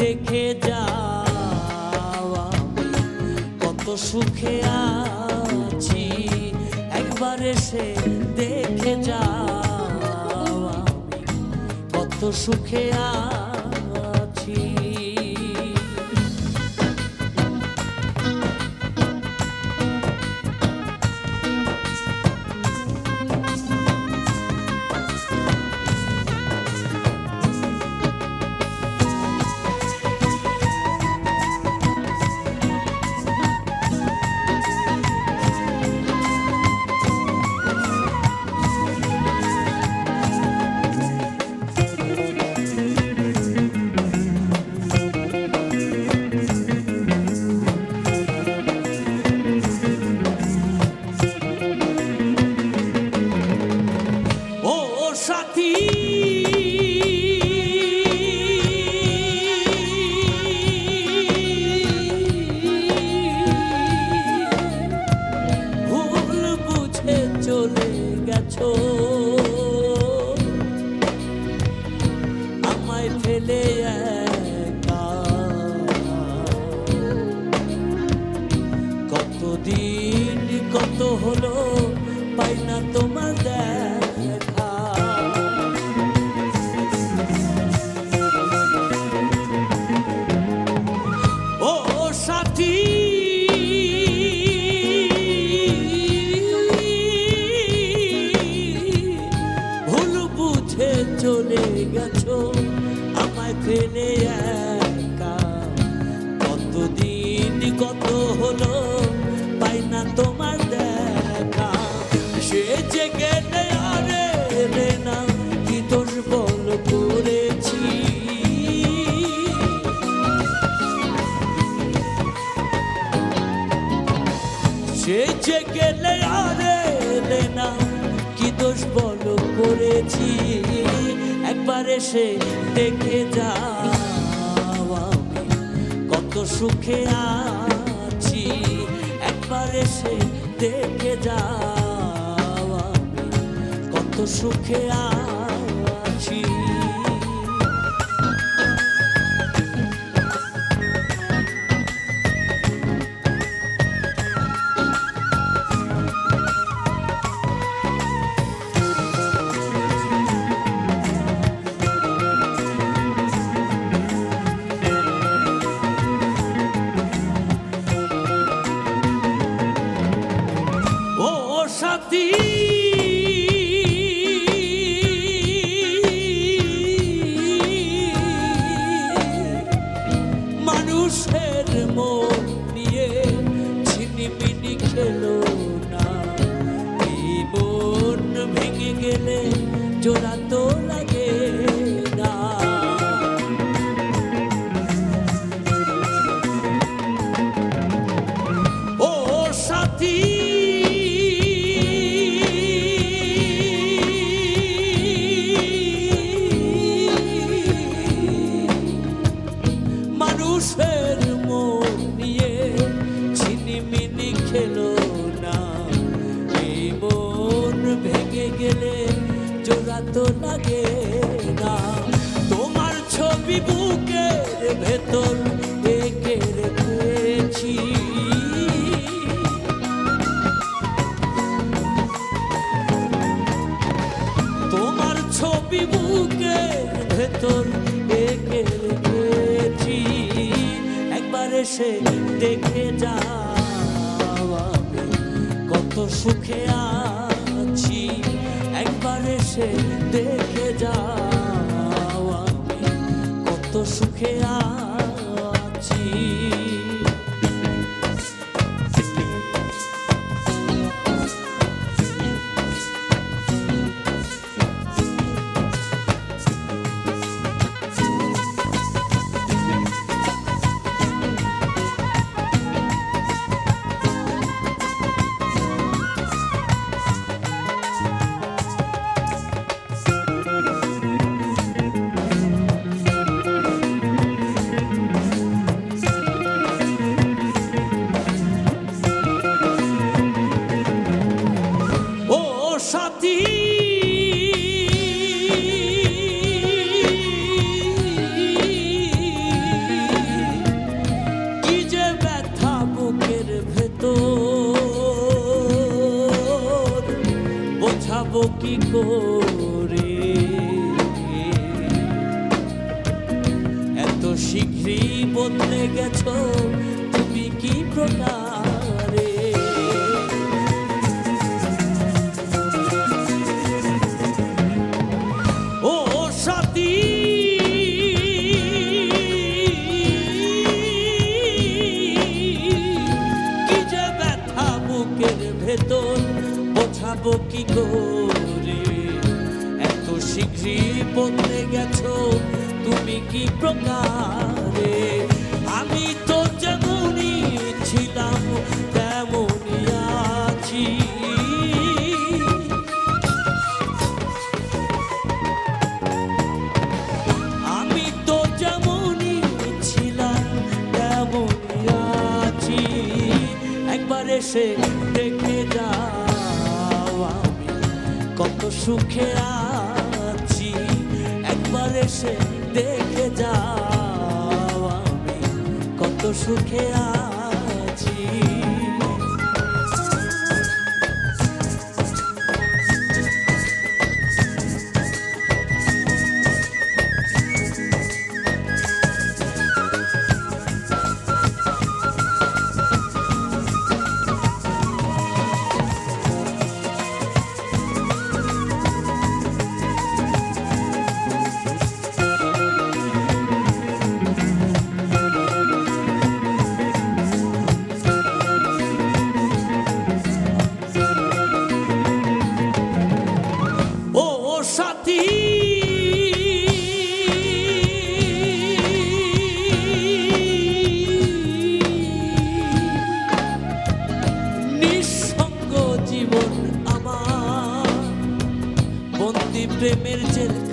দেখে যাওয়া কত সুখে আছি একবার এসে দেখে যাওয়া কত সুখে আছি। feleia সে যে গেলে আরে রে না, কি বল করেছি? সে যে গেলে আরে না, কি দোষ বল করেছি? একবার এসে দেখে যাও আমি কত সুখে আছি একবার এসে দেখে যাওয়া কত সুখে আছি সাথী মানুষের মন নিয়ে ছিনিমিনি খেলো না। এই মন ভেঙে গেলে জোড়া তো এসে দেখে যাওয়া কত সুখে আছি একবার এসে দেখে যাওয়া কত সুখে আছি বদলে গেছো, তুমি কি প্রকারে? ও সাথী, কি যে ব্যথা ভেতর, বোঝাবো কি করে? এত শীঘ্রই বদলে গেছো, তুমি কি প্রকারে? দেখে যাও আমি কত সুখে আছি বন্দি প্রেমের জেলখানা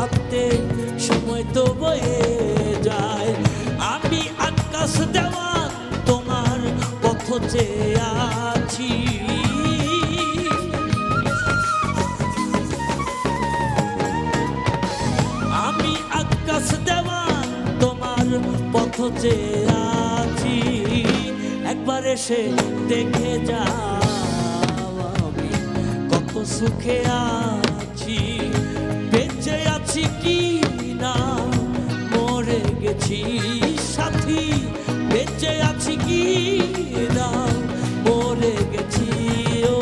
ভাবতে সময় তো বয়ে যায়। আমি আকাশ দেওয়ান তোমার পথ চেয়ে আছি। আমি আকাশ দেওয়ান তোমার পথ চেয়ে আছি। একবার এসে দেখে যা সুখে আছি। আছি কি না? মরে গেছি সাথী, বেঁচে আছি কি না? মরে গেছি, ও,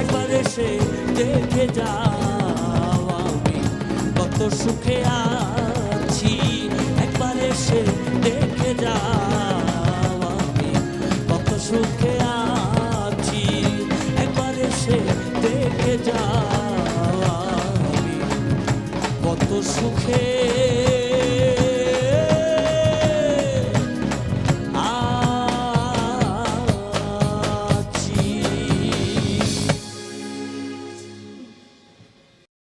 একবার এসে দেখে যাও আমি। কত সুখে আছি, একবার এসে দেখে যাও আমি। কত সুখে আছি, একবার এসে দেখে যাও। কত সুখে